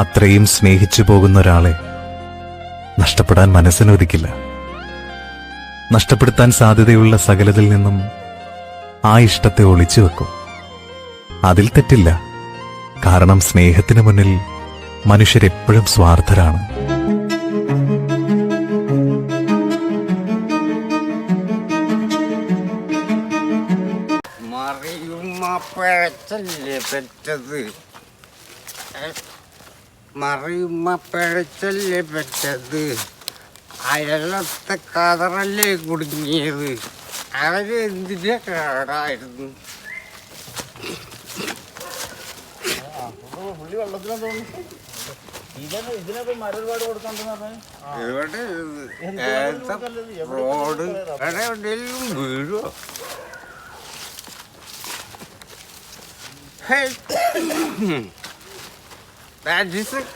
അത്രയും സ്നേഹിച്ചു പോകുന്ന ഒരാളെ നഷ്ടപ്പെടാൻ മനസ്സിനൊരുക്കില്ല. നഷ്ടപ്പെടുത്താൻ സാധ്യതയുള്ള സകലതിൽ നിന്നും ആ ഇഷ്ടത്തെ ഒളിച്ചു വെക്കും. അതിൽ തെറ്റില്ല. കാരണം സ്നേഹത്തിന് മുന്നിൽ മനുഷ്യരെപ്പോഴും സ്വാർത്ഥരാണ്. മറിയുമ്മ പിഴച്ചല്ലേ പെറ്റത്? മറിയുമ്മ പിഴച്ചല്ലേ പെറ്റത്? അയലത്തെ കതറല്ലേ കുടുങ്ങിയത്? അവർ എന്തിന്റെ കേടായിരുന്നു? പുള്ളി Hey. That is it.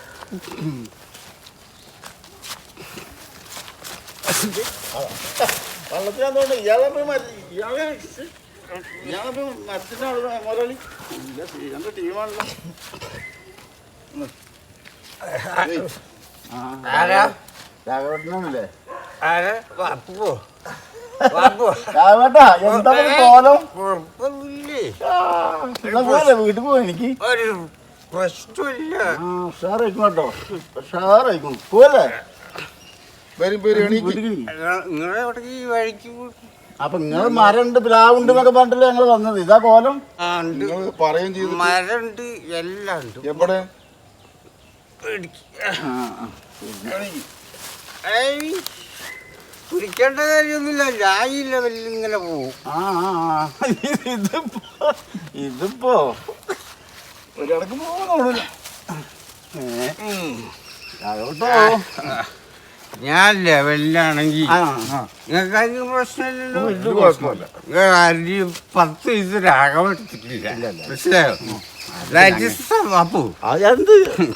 ഇയാളെ പോയി മരി ഇയാളെ ഇയാളെ പോയി മുതലാളി ഇല്ല എന്റെ ടീമാണല്ലോ രാഘവട്ടനല്ലേ വാപ്പോ രാഘവട്ടാ എന്താ കുഴപ്പമില്ലേ എന്നാ വീട്ടിൽ പോയി എനിക്ക്? പ്രശ്നമില്ല ആ ഉഷാറായിക്കും കേട്ടോ ഉഷാറായിക്കും പോലെ വരും വരും നിങ്ങളെ ഈ വഴിക്ക് അപ്പൊ നിങ്ങൾ മരണ്ട് പ്ലാവുണ്ട് എന്നൊക്കെ പറഞ്ഞിട്ടല്ലേ ഞങ്ങൾ വന്നത്. ഇതാ കോലം. പറയും ചെയ്തു മരണ്ട് എല്ലാം ഉണ്ട്. എവിടെ? പിടിക്കേണ്ട കാര്യമൊന്നുമില്ല. ഞാൻ ഈ ലെവലിൽ ഇങ്ങനെ ആ, ആ. ഇതിപ്പോ ഇതിപ്പോ ഒരിടക്ക് പോകുന്നില്ല കേട്ടോ ഞാൻ ലെവലിലാണെങ്കിൽ നിങ്ങൾക്ക് അതിന് പ്രശ്നമില്ലല്ലോ. ഒരു കുഴപ്പമില്ല നിങ്ങൾ ആരെയും പത്ത് ഇത് രാഗം എടുത്തിട്ടില്ല. മനസ്സിലായോ?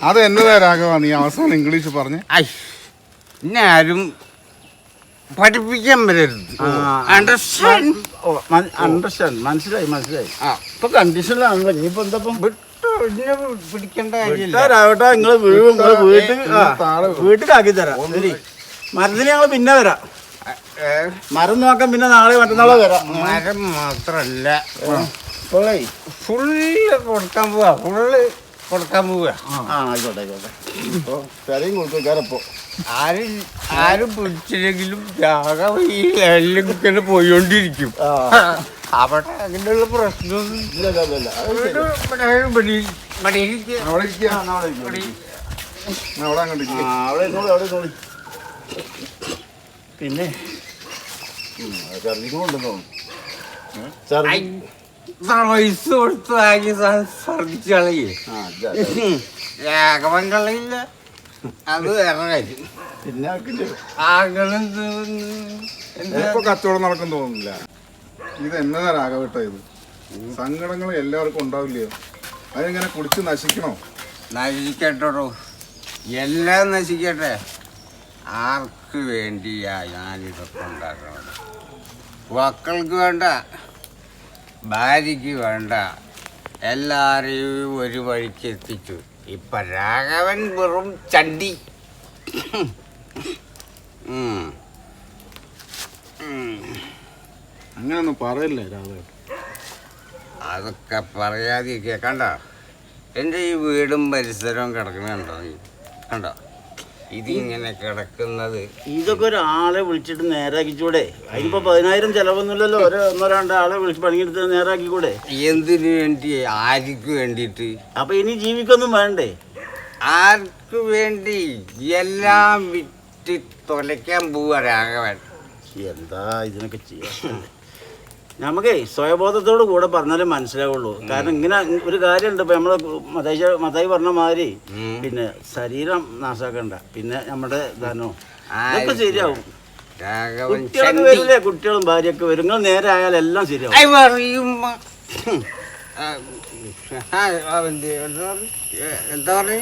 അത് എന്നതാ രാഘവ നീ അവസാനം ഇംഗ്ലീഷ് പറഞ്ഞേ? എന്നെ ആരും പഠിപ്പിക്കാൻ വരരുത്. അണ്ടർസ്റ്റാൻഡ് അണ്ടർസ്റ്റാൻഡ് മനസ്സിലായി മനസ്സിലായി. ആ. ഇപ്പൊ കണ്ടീഷനിലാണല്ലോ ഇനിയിപ്പോ എന്താ പിടിക്കേണ്ട കാര്യമില്ല. വിട്ടാരാവട്ടെ വീഴും വീട്ടിൽ ആ, വീട്ടിലാക്കി തരാം. ശരി. മരത്തിന് ഞങ്ങൾ പിന്നെ വരാം. മരം നോക്കാൻ പിന്നെ നാളെ മറ്റന്നാളെ വരാം. മരം മാത്രല്ല. ഫുള്ള് കൊടുക്കാൻ പോവാ. ഫുള്ള് കൊടുക്കാൻ പോവാ. ആ ആയിക്കോട്ടെ ആയിക്കോട്ടെ. ആരും ആരും പിടിച്ചില്ലെങ്കിലും രാഗം ഈ ലെവലിൽ ഇങ്ങനെ പോയിക്കൊണ്ടിരിക്കും ആ. അവിടെ അങ്ങനെയുള്ള പ്രശ്നമൊന്നും. പിന്നെ? വയസ്സ് കൊടുത്ത് വാങ്ങി ഛർദിച്ച് കളയേ. രാഘവൻ കളയില്ല. അത് വേറെ കാര്യം. പിന്നെ ഇപ്പൊ കച്ചവടം നടക്കും തോന്നുന്നില്ല. ഇത് എന്നതാ രാഘവട്ട ഇത്? സങ്കടങ്ങൾ എല്ലാവർക്കും ഉണ്ടാവില്ലയോ? അതിങ്ങനെ കുടിച്ച് നശിക്കണോ? നശിക്കട്ടോ എല്ലാം നശിക്കട്ടെ. ആർക്ക് വേണ്ടിയാ ഞാനിതൊക്കെ ഉണ്ടാക്കുന്നത് മക്കൾക്ക് വേണ്ട ഭാര്യയ്ക്ക് വേണ്ട എല്ലാരെയും ഒരു വഴിക്ക് എത്തിച്ചു. ഇപ്പൊ രാഘവൻ വെറും ചണ്ടി. ഉം. ഉം. അങ്ങനെയൊന്നും പറയല്ലേ രാഘവ അതൊക്കെ പറയാതിരിക്കുക. കണ്ട? എന്റെ ഈ വീടും പരിസരവും കിടക്കണുണ്ടോ? കണ്ടോ നീ കണ്ടോ? ഇതിങ്ങനെ കിടക്കുന്നത്. ഇതൊക്കെ ഒരാളെ വിളിച്ചിട്ട് നേരാക്കിച്ചൂടെ അതിനിപ്പോ പതിനായിരം ചെലവൊന്നുമില്ലല്ലോ. ഒരു ഒന്നോ രണ്ടോ ആളെ വിളിച്ച് പണിയെടുത്ത് നേരാക്കിക്കൂടെ? എന്തിനു വേണ്ടി? ആർക്ക് വേണ്ടിട്ട് അപ്പൊ ഇനി ജീവിക്കൊന്നും വേണ്ടേ? ആർക്ക് വേണ്ടി? എല്ലാം വിറ്റ് തൊലയ്ക്കാൻ പോവാ രാഘവൻ. എന്താ ഇതിനൊക്കെ ചെയ്യാ? നമുക്കേ സ്വയബോധത്തോട് കൂടെ പറഞ്ഞാലേ മനസ്സിലാവുള്ളൂ. കാരണം ഇങ്ങനെ ഒരു കാര്യമുണ്ട്. ഇപ്പൊ നമ്മൾ മതായി മതായി പറഞ്ഞ മാതിരി പിന്നെ ശരീരം നാശാക്കണ്ട. പിന്നെ നമ്മുടെ ധനോ അതൊക്കെ ഇതൊക്കെ ശരിയാവും. കുട്ടികളൊക്കെ. വരില്ലേ? കുട്ടികളും ഭാര്യയൊക്കെ വരും. നിങ്ങൾ നേരെ ആയാൽ എല്ലാം ശരിയാവും. എന്ത് പറഞ്ഞു?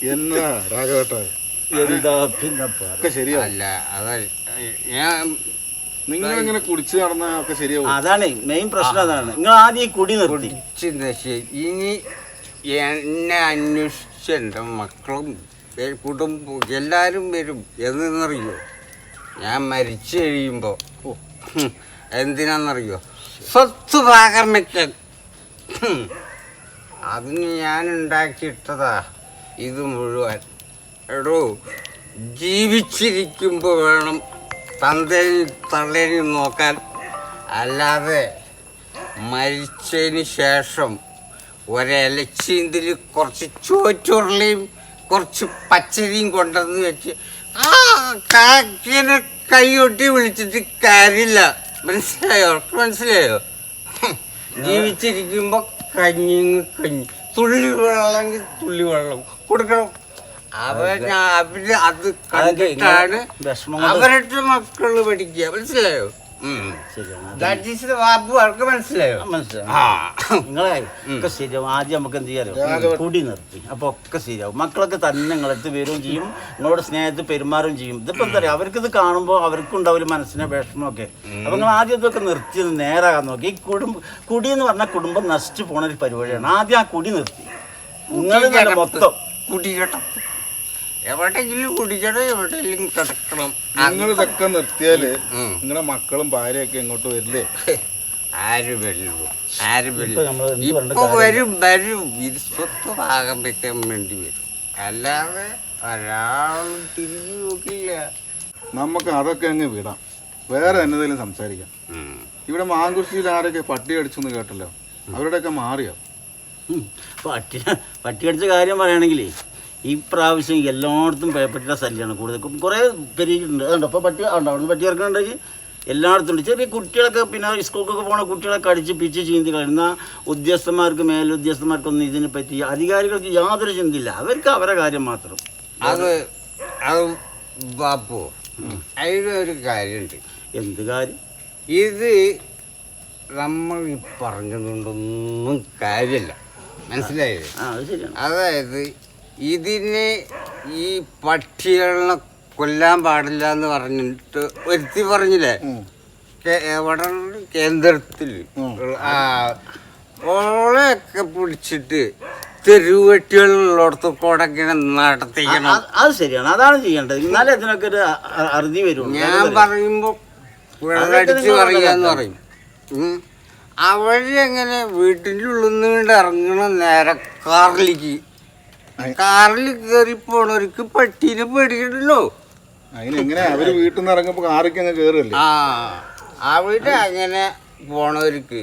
പിന്നെ രാഘവട്ട എന്താ? പിന്നെ അല്ല അതാ ഞാൻ നിങ്ങൾ ഇങ്ങനെ കുടിച്ച് നടന്നാ ഒക്കെ ശരിയാവും. അതാണ് മെയിൻ പ്രശ്നം അതാണ്. നിങ്ങൾ ആദ്യം ഈ കുടി നിർത്തി. കുടിച്ച് നശി ഇനി എന്നെ അന്വേഷിച്ച് എന്റെ മക്കളും കുടുംബവും എല്ലാവരും വരും. എന്നറിയോ ഞാൻ മരിച്ചു കഴിയുമ്പോൾ എന്തിനാണെന്നറിയോ സ്വത്ത് ഭാഗം വെക്കാൻ ഹും. അതിന് ഞാൻ ഉണ്ടാക്കിയിട്ടതാ ഇത് മുഴുവൻ. എടോ ജീവിച്ചിരിക്കുമ്പോൾ വേണം തന്തേനും തള്ളേനും നോക്കാൻ അല്ലാതെ മരിച്ചതിന് ശേഷം ഒരലച്ചീന്തിൽ കുറച്ച് ചോറ്റുരുളിയും കുറച്ച് പച്ചരിയും കൊണ്ടുവന്ന് വെച്ച് ആ കാക്കിനെ കൈയൊട്ടി വിളിച്ചിട്ട് കാര്യമില്ല. മനസ്സിലായോ? മനസ്സിലായോ? ജീവിച്ചിരിക്കുമ്പോൾ ജീവിച്ചിരിക്കുമ്പോ കഞ്ഞിങ് കഞ്ഞി. തുള്ളി വെള്ളമെങ്കിൽ തുള്ളി വെള്ളം കൊടുക്കണം. അവർ അത്. കണ്ടിട്ടാണ് അവരുടെ മക്കൾ പഠിക്കുക. മനസ്സിലായോ? ശരിയാണ്. ദാറ്റ് ഈസ് ബാബു അവർക്ക് മനസ്സിലായോ? മനസ്സിലായി. ആ. നിങ്ങളെ ഒക്കെ ശരിയാവും. ആദ്യം നമുക്ക് എന്ത് ചെയ്യാലോ? കുടി നിർത്തി. അപ്പൊ ഒക്കെ ശരിയാവും. മക്കളൊക്കെ തന്നെ നിങ്ങളടുത്ത് വരും ചെയ്യും. നിങ്ങളോട് സ്നേഹത്തിൽ പെരുമാറും ചെയ്യും. ഇതിപ്പോ എന്താ പറയാ അവർക്ക് ഇത് കാണുമ്പോൾ അവർക്കും ഉണ്ടാവില്ല മനസ്സിനെ വിഷമമൊക്കെ. അപ്പൊ നിങ്ങൾ ആദ്യം ഇതൊക്കെ നിർത്തി നേരെ നേരാകാൻ നോക്കി. ഈ കുടുംബ കുടി എന്ന് പറഞ്ഞാൽ കുടുംബം നശിച്ചു പോണ ഒരു പരിപാടിയാണ്. ആദ്യം ആ കുടി നിർത്തി. നിങ്ങൾ മൊത്തം. കുടിക്കട്ടെ എവിടെയെങ്കിലും കുടിക്കണം എവിടെയെങ്കിലും കിടക്കണം. നിങ്ങൾ ഇതൊക്കെ നിർത്തിയാൽ. നിങ്ങളുടെ മക്കളും ഭാര്യയൊക്കെ ഇങ്ങോട്ട് വരില്ലേ? ആര് വരുള്ളൂ ആര് വരും? ഇപ്പൊ വരും വരും. ഇത് സ്വത്ത് ഭാഗം വെക്കാൻ വേണ്ടി വരും. അല്ലാതെ ഒരാളും തിരിഞ്ഞു നോക്കില്ല. നമുക്ക് അതൊക്കെ അങ്ങ് വിടാം. വേറെ എന്നതെങ്കിലും സംസാരിക്കാം. ഇവിടെ മാങ്കുറിശ്ശിയിൽ ആരൊക്കെ പട്ടി അടിച്ചെന്ന് കേട്ടല്ലോ? അവരുടെയൊക്കെ മാറിയോ? പട്ടി പട്ടി അടിച്ച കാര്യം പറയുകയാണെങ്കിൽ ഈ പ്രാവശ്യം എല്ലായിടത്തും പട്ടിയുടെ ശല്യമാണ് കൂടുതൽ കുറേ പെരുകിയിട്ടുണ്ട് അതുകൊണ്ട് അപ്പോൾ പട്ടി ഉണ്ട് അവിടെ പട്ടി ഇറക്കുന്നുണ്ടെങ്കിൽ എല്ലായിടത്തും ഉണ്ട്. ചെറിയ കുട്ടികളൊക്കെ പിന്നെ സ്കൂൾക്കൊക്കെ പോണ കുട്ടികളൊക്കെ അടിച്ച് പിച്ച് ചീന്തി കഴിയുന്ന ഉദ്യോഗസ്ഥന്മാർക്ക് മേലുദ്യോഗസ്ഥന്മാർക്കൊന്നും ഇതിനെ പറ്റി അധികാരികൾക്ക് യാതൊരു ചിന്തയില്ല. അവർക്ക് അവരെ കാര്യം മാത്രം. അത് അത് ബാപ്പു ഒരു കാര്യമുണ്ട്. എന്ത് കാര്യം? ഇത് നമ്മൾ ഈ പറഞ്ഞതുകൊണ്ടൊന്നും കാര്യമില്ല. മനസ്സിലായില്ലേ? അതായത് ഇതിനെ ഈ പട്ടികളെ കൊല്ലാൻ പാടില്ല എന്ന് പറഞ്ഞിട്ട് ഒരുത്തി പറഞ്ഞില്ലേ? എവിടെ? കേന്ദ്രത്തിൽ. ആ ഓളെയൊക്കെ പിടിച്ചിട്ട് തെരുവെട്ടികളുള്ളിടത്ത് കൂടെ നടത്തിക്കണം. അത് ശരിയാണ്. അതാണ് ചെയ്യേണ്ടത്. എന്നാലേ ഇതിനൊക്കെ ഒരു അറുതി വരും ഞാൻ പറയുമ്പോ വെള്ളടിച്ച് പറയാന്ന് പറയും. അവരെങ്ങനെ വീട്ടിന്റെ ഉള്ളിൽ നിന്ന് ഇറങ്ങണം ഇറങ്ങണ നേരെ കാറിലേക്ക് കാറിൽ കയറി പോണവർക്ക് പട്ടീനെ പേടിക്കണ്ടല്ലോ. അതിനെങ്ങനെ അവർ വീട്ടിൽ നിന്ന് ഇറങ്ങുമ്പോ കാറിക്ക് അങ്ങ് കേറുമല്ലേ ആ അവിടെ അങ്ങനെ പോണവർക്ക്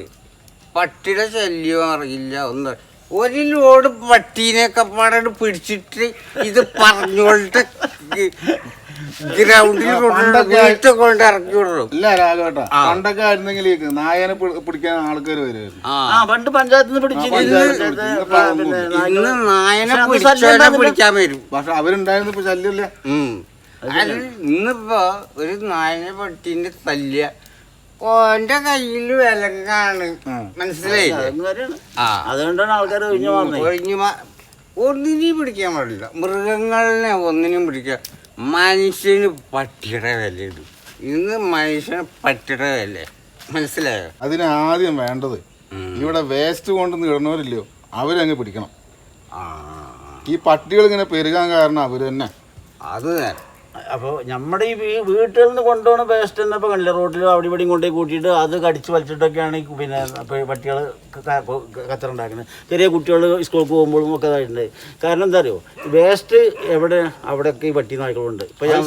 പട്ടിയുടെ ശല്യം അറിയില്ല. ഒന്ന് ഒരു ലോഡ് പട്ടീനെ പാടെ പിടിച്ചിട്ട് ഇത് പറഞ്ഞോണ്ട് ഗ്രൗണ്ടിൽ കൊണ്ട് വീട്ടിൽ കൊണ്ട് ഇറക്കി വിടും ഇല്ല രാഘവേട്ടാ പണ്ടൊക്കെ ആയിരുന്നെങ്കിൽ ഈ നായനെ പിടിക്കാൻ ആൾക്കാർ വരുമായിരുന്നു. ആ. ആ പണ്ട് പഞ്ചായത്തിൽ നിന്ന് പിടിച്ച് പഞ്ചായത്ത് പിടിച്ച്. ഇന്നിപ്പോ അതൊന്നും ഇല്ല. ഇന്ന് നായനെ പക്ഷെ അന്ന് പിടിച്ചവനെ ശല്യം ഉണ്ടാവില്ല. പിടിക്കാൻ വരും. പക്ഷെ അവരുണ്ടായിരുന്നു ഇപ്പൊ ശല്യമില്ല. ഉം. അത് ഇന്നിപ്പോ ഒരു നായനെ പട്ടീന്റെ തല്ലിയ ഓന്റെ കയ്യിൽ വിലങ്ങാണ്. ആ. മനസ്സിലായില്ലേ? ആ. അതുകൊണ്ടാണ് ആൾക്കാർ ഒഴിഞ്ഞു ഒഴിഞ്ഞു ഒന്നിനെയും പിടിക്കാൻ പാടില്ല. മൃഗങ്ങളിനെ ഒന്നിനും പിടിക്കാൻ മനുഷ്യന് പട്ടിയുടെ ഇടും ഇന്ന് മനുഷ്യന് പട്ടിയുടെ വില മനസ്സിലായോ? അതിന് ആദ്യം വേണ്ടത് ഇവിടെ വേസ്റ്റ് കൊണ്ടുവന്ന് ഇടുന്നവരില്ലയോ അവരങ്ങ് പിടിക്കണം. ഈ പട്ടികൾ ഇങ്ങനെ പെരുകാൻ കാരണം അവർ തന്നെ. അത് നേരം അപ്പോൾ നമ്മുടെ ഈ വീട്ടിൽ നിന്ന് കൊണ്ടുപോകുന്ന വേസ്റ്റ് തന്നെ ഇപ്പോൾ കണ്ടില്ല? റോഡിൽ അവിടെ ഇവിടെയും കൊണ്ടുപോയി കൂട്ടിയിട്ട് അത് കടിച്ച് വലിച്ചിട്ടൊക്കെയാണ് ഈ പിന്നെ പട്ടികൾ കച്ചറ ഉണ്ടാക്കുന്നത് ചെറിയ കുട്ടികൾ സ്കൂളിൽ പോകുമ്പോഴും ഒക്കെ ഇതായിട്ടുണ്ട്. കാരണം എന്താ അറിയോ? വേസ്റ്റ് എവിടെ അവിടെയൊക്കെ ഈ പട്ടി നായ്ക്കളുണ്ട്. ഇപ്പോൾ ഞാൻ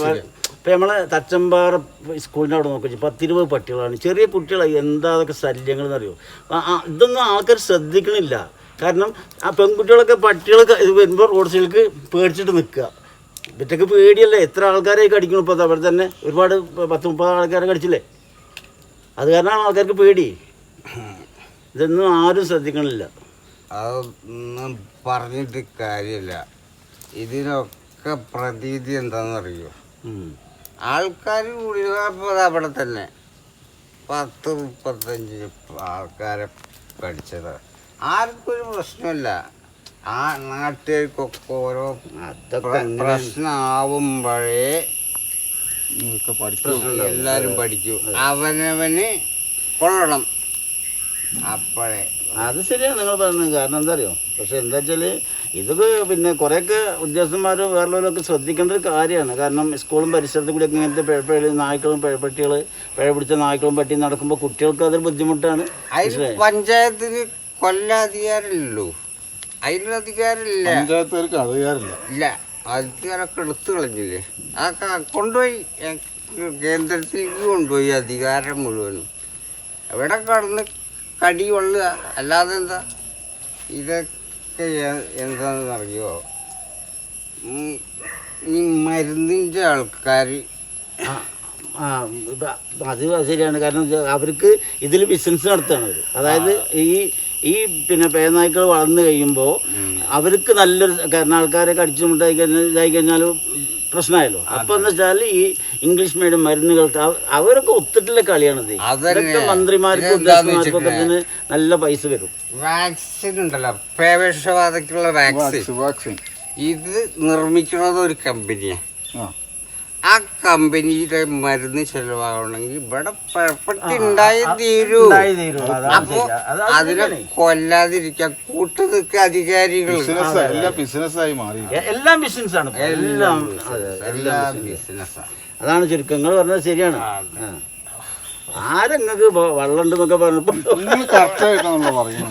ഇപ്പം നമ്മളെ തച്ചമ്പാറ സ്കൂളിന്റെ അവിടെ നോക്കി പത്തിരുപത് പട്ടികളാണ്. ചെറിയ കുട്ടികൾ എന്താ അതൊക്കെ ശല്യങ്ങൾ എന്നറിയോ ഇതൊന്നും ആൾക്കാർ ശ്രദ്ധിക്കണില്ല. കാരണം ആ പെൺകുട്ടികളൊക്കെ പട്ടികളൊക്കെ ഇത് വരുമ്പോൾ റോഡ് സൈഡിലേക്ക് പേടിച്ചിട്ട് നിൽക്കുക ഇവറ്റക്ക് പേടിയല്ലേ? എത്ര ആൾക്കാരെ കടിക്കണം? ഇപ്പോൾ അവിടെ തന്നെ ഒരുപാട് പത്ത് മുപ്പത് ആൾക്കാരെ കടിച്ചില്ലേ? അത് കാരണമാണ് ആൾക്കാർക്ക് പേടി. ഇതൊന്നും ആരും ശ്രദ്ധിക്കണില്ല. അതൊന്നും പറഞ്ഞിട്ട് കാര്യമില്ല. ഇതിനൊക്കെ പ്രതീതി എന്താണെന്നറിയോ. ആൾക്കാർ കൂടിയപ്പോൾ അവിടെ തന്നെ. പത്ത് മുപ്പത്തഞ്ച് ആൾക്കാരെ പഠിച്ചത് ആർക്കും ഒരു പ്രശ്നമില്ല. ആ നാട്ടുകാർക്കൊക്കെ ഓരോ അതൊക്കെ പ്രശ്നമാവുമ്പോഴേ എല്ലാരും പഠിക്കൂ അവനവന് കൊള്ളണം. അപ്പോഴേ. അത് ശരിയാണ് നിങ്ങൾ പറയുന്നത്. കാരണം എന്താ അറിയോ പക്ഷെ എന്താ വെച്ചാൽ ഇതൊക്കെ പിന്നെ കുറേയൊക്കെ ഉദ്യോഗസ്ഥന്മാർ വേറുള്ളവരൊക്കെ ശ്രദ്ധിക്കേണ്ട ഒരു കാര്യമാണ്. കാരണം സ്കൂളും പരിസരത്തും കൂടിയൊക്കെ ഇങ്ങനത്തെ പിഴപ്പിഴ നായ്ക്കളും പിഴപ്പട്ടികൾ പിഴ പിടിച്ച നായ്ക്കളും പട്ടിയും നടക്കുമ്പോൾ കുട്ടികൾക്ക് അതൊരു ബുദ്ധിമുട്ടാണ്. പഞ്ചായത്തിന് കൊല്ലാധികാരമില്ലല്ലോ. അതിലധികാരമില്ല പഞ്ചായത്തുകാർക്ക് അധികാരമില്ല ഇല്ല അധികാരമൊക്കെ എടുത്തു കളഞ്ഞില്ലേ? അതൊക്കെ കൊണ്ടുപോയി കേന്ദ്രത്തിലേക്ക് കൊണ്ടുപോയി അധികാരം മുഴുവനും. എവിടെ കടന്ന് കടി കൊള്ളുക അല്ലാതെ എന്താ? ഇതൊക്കെ എന്താണെന്ന് അറിയോ? ഈ മരുന്നിന്റെ ആൾക്കാർ ആ, ആ അത് ശരിയാണ്. കാരണം അവർക്ക് ഇതിൽ ബിസിനസ് നടത്തുകയാണ് അവർ അതായത് ഈ ഈ പിന്നെ പേനായ്ക്കൾ വളർന്നു കഴിയുമ്പോൾ അവർക്ക് നല്ലൊരു കാരണം ആൾക്കാരെ കടിച്ചു മുട്ടായി കഴിഞ്ഞാൽ ഇതായി കഴിഞ്ഞാൽ പ്രശ്നമായല്ലോ. അപ്പൊ എന്ന് വെച്ചാൽ ഈ ഇംഗ്ലീഷ് മീഡിയം മരുന്നുകൾക്ക് അവ- അവരൊക്കെ ഒത്തിട്ടുള്ള കളിയാണിത്. അതൊക്കെ മന്ത്രിമാർക്കും ഉദ്യോഗസ്ഥന്മാർക്കും ഒക്കെ ഇതിന് നല്ല പൈസ വരും വാക്സിൻ ഉണ്ടല്ലോ. വാക്സിൻ ഇത് നിർമ്മിക്കുന്നത് ഒരു കമ്പനിയാണ് ആ കമ്പനിയുടെ മരുന്ന് ചെലവാകണമെങ്കിൽ ഇവിടെ പെർഫെക്റ്റ് ഉണ്ടായി തീരൂ. അപ്പൊ അതിനെ. കൊല്ലാതിരിക്കാൻ കൂട്ടു നിൽക്കുക അധികാരികൾ ബിസിനസ്സായി മാറി. എല്ലാം ബിസിനസ്സാണ്. എല്ലാം എല്ലാ ബിസിനസ്സാണ് അതാണ് ചുരുക്കങ്ങൾ നിങ്ങൾ പറഞ്ഞത് ശരിയാണ്. ആരങ്ങക്ക് ആരെങ്ങൾക്ക് വ- വെള്ളം ഉണ്ടെന്നൊക്കെ പറഞ്ഞപ്പോ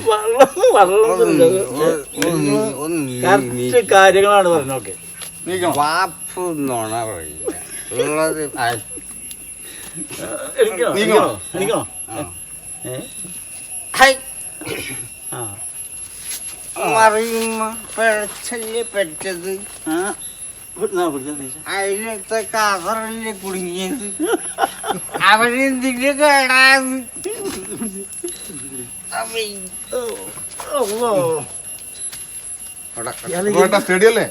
വെള്ളം വെള്ളം കാര്യങ്ങളാണ് പറഞ്ഞോക്കെ വാപ്പ് നോണ പറയില്ല ഉള്ളത് എനിക്കോ എനിക്കോ ഹൈ, ആ. മറിയുമ്മ പിഴച്ചല്ലേ പറ്റത്. അതിനത്തെ കവറല്ലേ കുടുങ്ങിയത്. അവരെന്തിന്റെ കേടാന്ന്. സ്റ്റഡിയല്ലേ?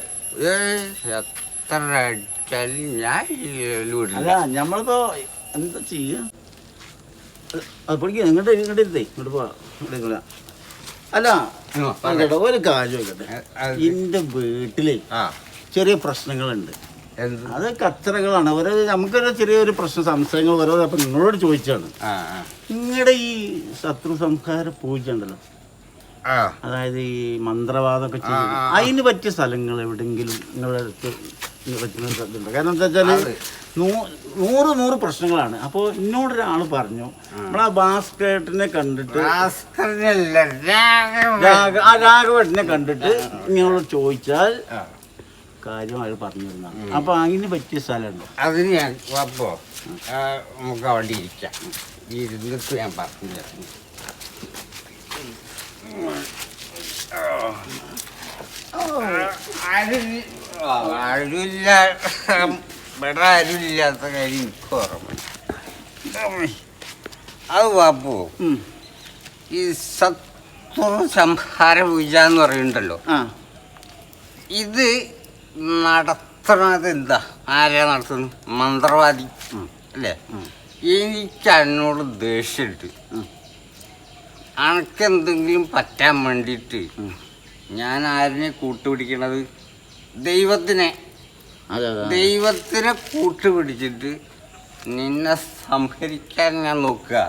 ഏയ്, എത്ര അടിച്ചാലും ഞാൻ അല്ല നമ്മളിപ്പോ എന്താ ചെയ്യാ? അത് പിടിക്കുക ഇങ്ങോട്ട് ഇങ്ങോട്ട് ഇരുത്തേ. ഇങ്ങോട്ട് പോവാ ഇങ്ങോട്ട്. അല്ല കേട്ടോ ഒരു കാര്യം ചോദിക്കട്ടെ. ഏ, വീട്ടിലെ എന്റെ വീട്ടിൽ ആ. ചെറിയ പ്രശ്നങ്ങളുണ്ട്. അത് കച്ചറകളാണ് ഓരോ നമുക്കൊരു ചെറിയൊരു പ്രശ്ന സംശയങ്ങൾ ഓരോ അപ്പം നിങ്ങളോട് ചോദിച്ചാണ്. നിങ്ങളുടെ ഈ ശത്രു സംഹാര പൂജ ഉണ്ടല്ലോ. അതായത് ഈ മന്ത്രവാദമൊക്കെ ചെയ്യുന്നത്. അതിന് പറ്റിയ സ്ഥലങ്ങൾ എവിടെയെങ്കിലും നിങ്ങളുടെ അടുത്ത് സ്ഥലമുണ്ടോ? കാരണം എന്താ വെച്ചാൽ നൂറ് നൂറ് പ്രശ്നങ്ങളാണ് അപ്പോൾ എന്നോടൊരാൾ പറഞ്ഞു നമ്മളാ ഭാസ്കരേട്ടനെ കണ്ടിട്ട് ആ രാഘവേട്ടനെ കണ്ടിട്ട് നിങ്ങളോട് ചോദിച്ചാൽ കാര്യം അയാൾ പറഞ്ഞു തരുന്നതാണ് അപ്പൊ അതിന് പറ്റിയ സ്ഥലമുണ്ടോ അതിന് ഞാൻ അപ്പോ നമുക്ക് അവിടെ ഇരിക്കാം ഇരുന്നിട്ട് ഞാൻ പറഞ്ഞു തരാം ആരുമില്ല ആരുമില്ല. ഇവിടെ ആരുമില്ലാത്ത കാര്യം എനിക്ക് ഓർമ്മ. അത് വാപ്പു ഈ സത്വ സംഹാര പൂജ എന്ന് പറയുന്നുണ്ടല്ലോ. ഇത് നടത്തണത് എന്താ? ആരാ നടത്തുന്നത്? മന്ത്രവാദി. അല്ലേ? എനിക്ക് അതിനോട് ദേഷ്യമുണ്ട്. അനക്കെന്തെങ്കിലും പറ്റാൻ വേണ്ടിയിട്ട് ഞാൻ ആരിനെ കൂട്ടുപിടിക്കണത്? ദൈവത്തിനെ അതെ അതെ ദൈവത്തിനെ കൂട്ടുപിടിച്ചിട്ട് നിന്നെ സംഹരിക്കാൻ ഞാൻ നോക്കുക.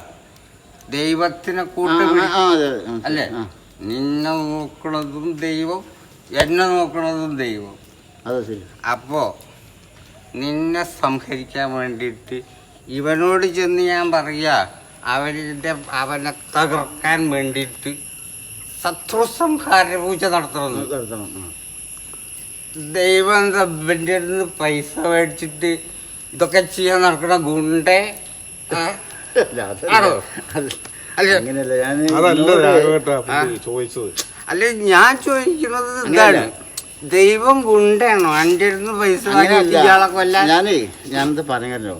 ദൈവത്തിനെ കൂട്ടുപിടി ആ, അതെ, അതെ. അല്ലേ? നിന്നെ നോക്കണതും ദൈവം എന്നെ നോക്കണതും ദൈവം. അതെ ശരി. അപ്പോൾ നിന്നെ സംഹരിക്കാൻ വേണ്ടിയിട്ട് ഇവനോട് ചെന്ന് ഞാൻ പറയാ അവരുടെ അവനെ തകർക്കാൻ വേണ്ടിയിട്ട് ശത്രു സംഹാര പൂജ നടത്തണമെന്ന് നടത്തണം ആ. ദൈവം റബ്ബിന്റെ അടുത്ത് പൈസ മേടിച്ചിട്ട് ഇതൊക്കെ ചെയ്യാൻ നടക്കണ ഗുണ്ടേ? അല്ല. ആണോ? അങ്ങനെയല്ല ഞാൻ അതല്ല നിങ്ങളോട് രാഘവേട്ട ചോദിച്ചത്. അല്ല ഞാൻ ചോദിക്കുന്നത് എന്താണ് ദൈവം ഗുണ്ടാണോ എന്റെ അടുത്ത് പൈസ. ഇയാളെ കൊല്ലാൻ? ഞാനേ ഞാനത് പറഞ്ഞല്ലോ.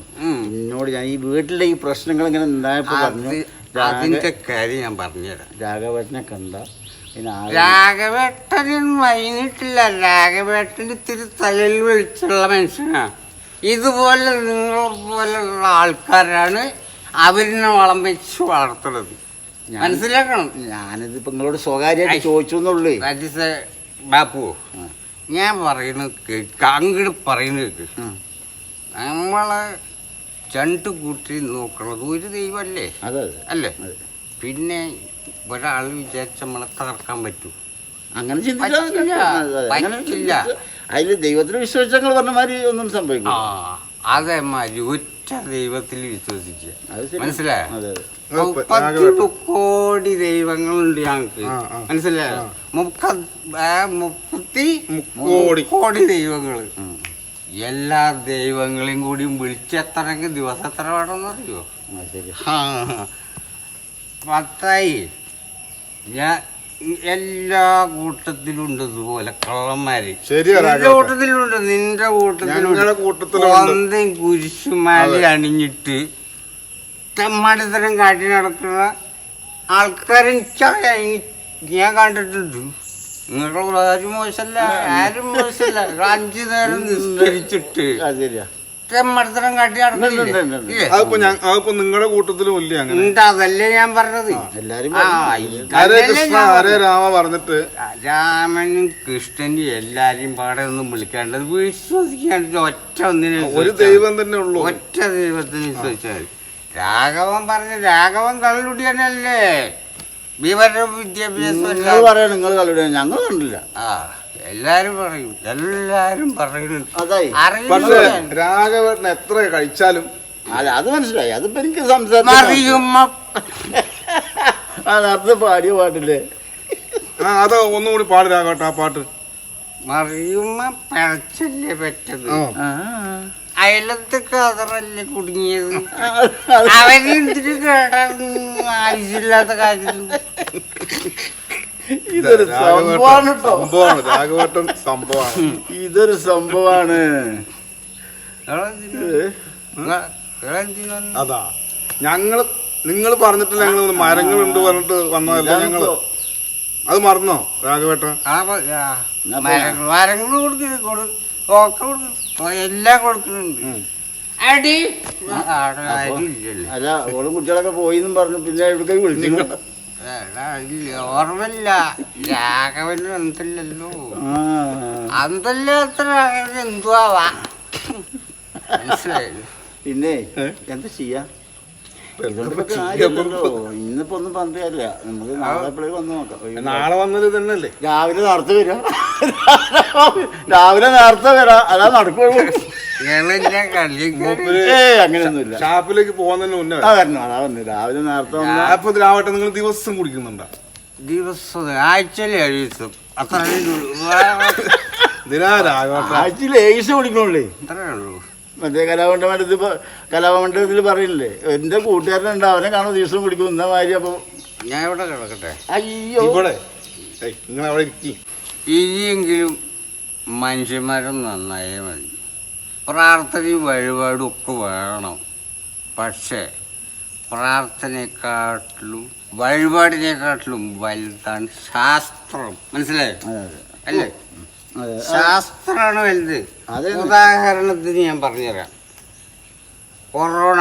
എന്നോട് ഞാൻ ഈ വീട്ടിലെ ഈ പ്രശ്നങ്ങൾ ഇങ്ങനെ ഉണ്ടായപ്പോ പറഞ്ഞു. അത് അതിന്റെ കാര്യം ഞാൻ പറഞ്ഞുതരാം. രാഘവേട്ടനെ കണ്ട രാഘവേട്ടനും വൈകിട്ടില്ല. രാഘവേട്ടൻ ഇത്തിരി തലയിൽ വിളിച്ചുള്ള മനുഷ്യനാണ് ഇതുപോലെ നിങ്ങളെ പോലെയുള്ള ആൾക്കാരാണ് അവരിനെ വളം വെച്ച് വളർത്തുന്നത്. മനസ്സിലാക്കണം? ഞാനിതിപ്പോ നിങ്ങളോട് സ്വകാര്യമായിട്ട്. ചോദിച്ചു എന്നുള്ളൂ ബാപ്പു ഞാൻ പറയുന്നത് കേൾക്ക അങ്ങോട്ട് പറയുന്നത് കേൾക്ക് നമ്മളെ ചണ്ട് കൂട്ടി നോക്കണത് ഒരു ദൈവമല്ലേ അല്ലേ? പിന്നെ ഒരാൾ വിചാരിച്ച നമ്മളെ തകർക്കാൻ പറ്റൂ അങ്ങനെ ചിന്തിക്കില്ല. അതിൽ ദൈവത്തിൽ വിശ്വസിച്ച നിങ്ങൾ പറഞ്ഞ മാതിരി ഒന്നും സംഭവിക്കും അതേമാതിരി ഒറ്റ ദൈവത്തിൽ വിശ്വസിക്കുക. മനസ്സിലായോ രാഘവേട്ടൻ. കോടി ദൈവങ്ങളുണ്ട് ഞങ്ങൾക്ക്. മനസ്സിലായോ മുപ്പ മുപ്പത്തി. കോടി ദൈവങ്ങൾ എല്ലാ ദൈവങ്ങളെയും കൂടി വിളിച്ചെത്തണമെങ്കിൽ ദിവസം എത്ര വേണമെന്നറിയോ. പത്തായി ഞാൻ എല്ലാ കൂട്ടത്തിലും ഉണ്ട് ഇതുപോലെ കള്ളന്മാര്. നിന്റെ കൂട്ടത്തിലുണ്ട് നിന്റെ കൂട്ടത്തിലുണ്ട്. കൂട്ടത്തിലുണ്ട്. കുരിശുമാലി അണിഞ്ഞിട്ട് തെമ്മാടിത്തരം കാട്ടി നടക്കുന്ന ആൾക്കാരെ ഞാൻ കണ്ടിട്ടുണ്ട്. നിങ്ങളുടെ ആരും മോശമല്ല ആരും മോശമല്ല. അഞ്ചു നേരം നിസ്കരിച്ചിട്ട് ശരിയാ. തെമ്മാടിത്തരം കാട്ടി. അതിപ്പോ ഞാൻ അതിപ്പോ നിങ്ങളുടെ കൂട്ടത്തിലും ഇല്ല അങ്ങനെ. ഉണ്ട് അതല്ലേ ഞാൻ പറഞ്ഞത്? എല്ലാരും ഹരേ കൃഷ്ണ ഹരേ രാമ പറഞ്ഞിട്ട്. രാമനും കൃഷ്ണനും എല്ലാരെയും പാടെ ഒന്നും വിളിക്കാണ്ടത് വിശ്വസിക്കാണ്ട് ഒറ്റ ഒന്നിനെ ഒരു ദൈവം തന്നെ ഉള്ളു. ഒറ്റ ദൈവത്തിന് വിശ്വസിച്ചാൽ രാഘവൻ പറഞ്ഞ രാഘവൻ കള്ളുടിയനല്ലേ? വിവര വിദ്യാഭ്യാസം ഞങ്ങൾ കണ്ടില്ല. ആ. എല്ലാരും പറയും എല്ലാരും പറയുന്നുണ്ട് അതായി. പക്ഷേ അറിയില്ല രാഘവേട്ടൻ എത്ര കഴിച്ചാലും അല്ല അത് മനസ്സിലായി. അതിപ്പോ എനിക്ക് സംസാരിക്കാൻ മറിയുമ്മ പാടിയ പാട്ടില്ലേ? ആ അത് ഒന്നും കൂടി പാട് രാഘവേട്ട ആ പാട്ട്. മറിയുമ്മ പിഴച്ചല്ലേ പറ്റത്. ആ. ആ. അയലത്ത് കതറല്ലേ കുടുങ്ങിയത്. അവരെന്തിനു കേടാ ആവശ്യമില്ലാത്ത കാര്യം. ഇതൊരു സംഭവമാണ് സംഭവമാണ്. രാഘവേട്ടൻ സംഭവമാണ്. ഇതൊരു സംഭവമാണ്. അതാ. ഞങ്ങൾ നിങ്ങൾ പറഞ്ഞിട്ടില്ല ഞങ്ങൾ മരങ്ങളുണ്ട് പറഞ്ഞിട്ട് വന്നതല്ല ഞങ്ങൾ? അത് മറന്നോ രാഘവേട്ട മരങ്ങൾ കൊടുക്കുന്നു എല്ലാം കൊടുക്കുന്നുണ്ട്. അടി. അല്ല ഓളും കുട്ടികളൊക്കെ പോയിന്നും പറഞ്ഞു പിന്നെ എവിടേക്ക് വിളിച്ചു ഓർമ്മയില്ല. രാഘവന് അന്തല്ലാത്ത രാഘവൻ എന്തുവാ മനസ്സിലായില്ലേ പിന്നെ എന്താ ചെയ്യാ? ഇന്നിപ്പോ ഒന്നും പറഞ്ഞിട്ട് കാര്യമില്ല. നമുക്ക് നാളെ വന്ന് നോക്കാം. നാളെ വന്നത് തന്നെയല്ലേ രാവിലെ നേരത്തെ വരാം. രാവിലെ നേരത്തെ വരാം. അതാ നടക്കുള്ളൂ. അങ്ങനെയൊന്നുമില്ല. ഷാപ്പിലേക്ക് പോകുന്നതിന് മുന്നേ. ആ വരണം അതാ വന്നു രാവിലെ നേരത്തെ വന്ന അപ്പൊ രാവട്ടെ നിങ്ങൾ ദിവസം കുടിക്കുന്നുണ്ടോ? ദിവസം ആഴ്ചയിലെ ദിവസം. അത്ര ദിനാ രാഘവേട്ട? ആഴ്ചയിൽ ഏസ് കുടിക്കണുള്ളേ. അത്രേ ഉള്ളൂ. മറ്റേ കലാമണ്ഡപത്തിൽ ഇപ്പൊ കലാമണ്ഡപത്തിൽ പറയില്ലേ എന്റെ കൂട്ടുകാരനുണ്ട് അവനെ കാണുന്ന ദിവസം കുടിക്കും ഇന്ന മാതിരി അപ്പൊ ഞാൻ ഇവിടെ കിടക്കട്ടെ. അയ്യോ. ഇവിടെ. നിങ്ങൾ അവിടെ ഇരിക്കും. ഇനിയെങ്കിലും മനുഷ്യന്മാരും നന്നായേ മതി. പ്രാർത്ഥനയും വഴിപാടും ഒക്കെ വേണം. പക്ഷേ പ്രാർത്ഥനയെക്കാട്ടിലും വഴിപാടിനെക്കാട്ടിലും വലുതാണ് ശാസ്ത്രം. മനസ്സിലായോ? അല്ലേ? ശാസ്ത്രമാണ് വലുത്. ഉദാഹരണത്തിന് ഞാൻ പറഞ്ഞുതരാം. കൊറോണ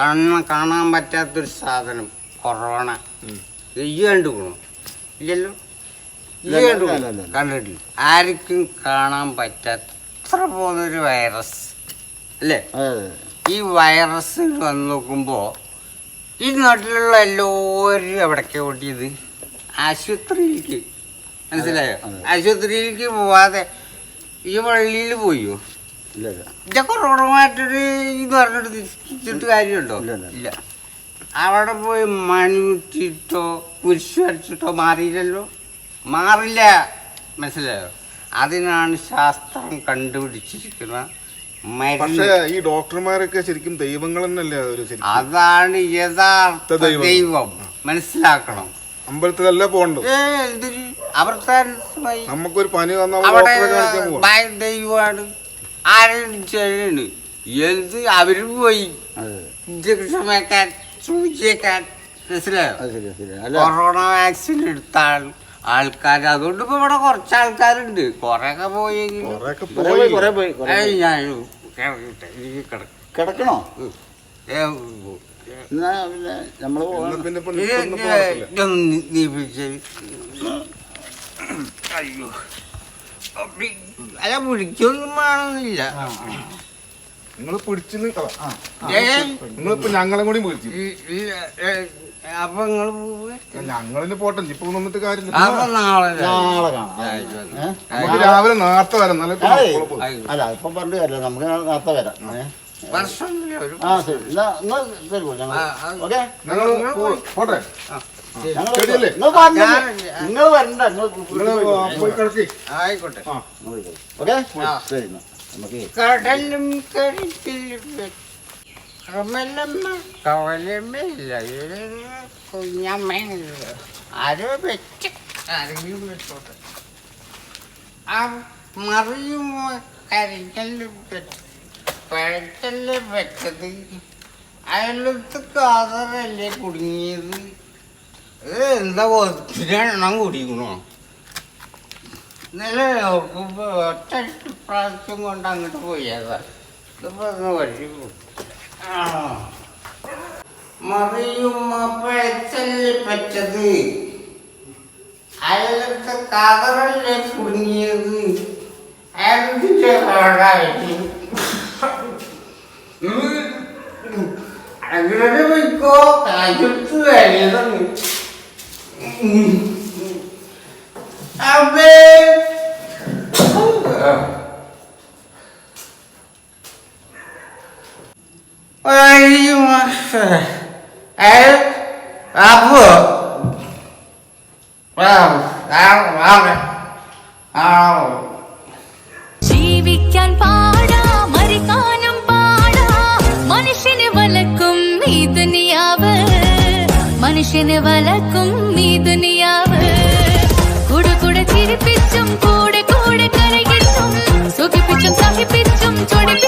കണ്ണ് കാണാൻ പറ്റാത്തൊരു സാധനം കൊറോണ. ഈ കണ്ടുക്കണോ ഇല്ലല്ലോ? ഈ കണ്ടു. കണ്ടിട്ടില്ല. ആർക്കും കാണാൻ പറ്റാത്ത അത്ര പോകുന്നൊരു വൈറസ് അല്ലേ? ഈ വൈറസ് വന്ന് നോക്കുമ്പോൾ ഈ നാട്ടിലുള്ള എല്ലാവരും എവിടേക്കാ ഓട്ടിയത്? ആശുപത്രിയിലേക്ക്. മനസ്സിലായോ? ആശുപത്രിയിലേക്ക് പോവാതെ ഈ വള്ളിയിൽ പോയോ? ഇല്ല കൊറോണ മാറ്റൊരു ഇത് പറഞ്ഞിട്ട് തിരിച്ചിട്ട് കാര്യമുണ്ടോ? ഇല്ല, അവിടെ പോയി മണിമുറ്റിട്ടോ കുരിശ് വരച്ചിട്ടോ മാറിയില്ലല്ലോ? മാറില്ല. മനസ്സിലായോ? അതിനാണ് ശാസ്ത്രം കണ്ടുപിടിച്ചിരിക്കുന്ന പക്ഷേ ഈ ഡോക്ടർമാരൊക്കെ ശരിക്കും ദൈവങ്ങൾ തന്നെയല്ലേ അവർ ശരിക്കും? അതാണ് യഥാർത്ഥ ദൈവം. മനസ്സിലാക്കണം. അമ്പലത്തിലല്ല പോകണ്ടത്? അവർത്താനമായി നമുക്കൊരു പനി വന്നാൽ ദൈവമാണ്. ആരും ചെയ്യണ് എന്ത് അവർ പോയി? അതെ. ഇഞ്ചക്ഷൻ വെക്കാൻ സൂചിയേക്കാൻ. മനസ്സിലായോ? കൊറോണ വാക്സിൻ എടുത്ത ആൾ ആൾക്കാർ അതുകൊണ്ട് ഇപ്പൊ ഇവിടെ കുറച്ച് ആൾക്കാരുണ്ട്. കൊറേയൊക്കെ പോയി. ഞാൻ കിടക്കണോ? എന്നാ പിന്നെ നമ്മൾ. അയ്യോ. അല്ല പിടിക്കൊന്നും വേണമെന്നില്ല. നിങ്ങൾ പിടിച്ചു ഏ, നിങ്ങളിപ്പോ ഞങ്ങളെ കൂടി പിടിച്ചു അപ്പൊ നിങ്ങൾ ഞങ്ങളിന് പോട്ടെ ഇപ്പൊ വന്നിട്ട് കാര്യമില്ല. നാളെ നാളെ കാണാം. രാവിലെ നേരത്തെ വരാം നല്ല. അല്ല ഇപ്പൊ പറഞ്ഞു കാര്യമില്ല. നമുക്ക് നേരത്തെ വരാം. വർഷം ആ ശരി. ഓക്കെ? ഞങ്ങൾ പോട്ടെ? നിങ്ങൾ വരണ്ട. ആയിക്കോട്ടെ. ഓക്കെ. ശരി നമുക്ക് കടലും കരുത്തിലും കമലമ്മ കവലമ്മയില്ല കുഞ്ഞമ്മയില്ല ആരോ വെച്ച് ആരെങ്കിലും വെച്ചോട്ടെ ആ മറിയും കരിക്കല്ലും വെച്ച് പഴക്കല്ല് വെച്ചത് അയലത്ത് കാതറല്ലേ കുടുങ്ങിയത്? ഇത് എന്താ ഒത്തിരി കുടിക്കണോ? ഇന്നലെ നോക്കുമ്പോ ഒറ്റ പ്രാവശ്യം കൊണ്ട് അങ്ങോട്ട് പോയതാ. ഇതിപ്പോ ഒന്ന് വഴി പോയി. ആ. മറിയും അപ്പഴത്തല്ലേ പറ്റത്. അയലത്തെ കതറല്ലേ കുടുങ്ങിയത് പാടായിട്ട്. അങ്ങനെ പോയിക്കോ കാശെടുത്ത് കഴിയതാണ് അമ്മേ അയ്യോ അപ്പോ ജീവിക്കാൻ പാടാ മരിക്കാനും പാടാ. മനുഷ്യനെ വലക്കും ഈ മനുഷ്യനെ വലക്കും ഈ ദുനിയാവ്. കൂടെ കൂടെ ചിരിപ്പിച്ചും കൂടെ കൂടെ കരയിച്ചും സുഖിപ്പിച്ചും സഹിപ്പിച്ചും ചൊടിപ്പിച്ചും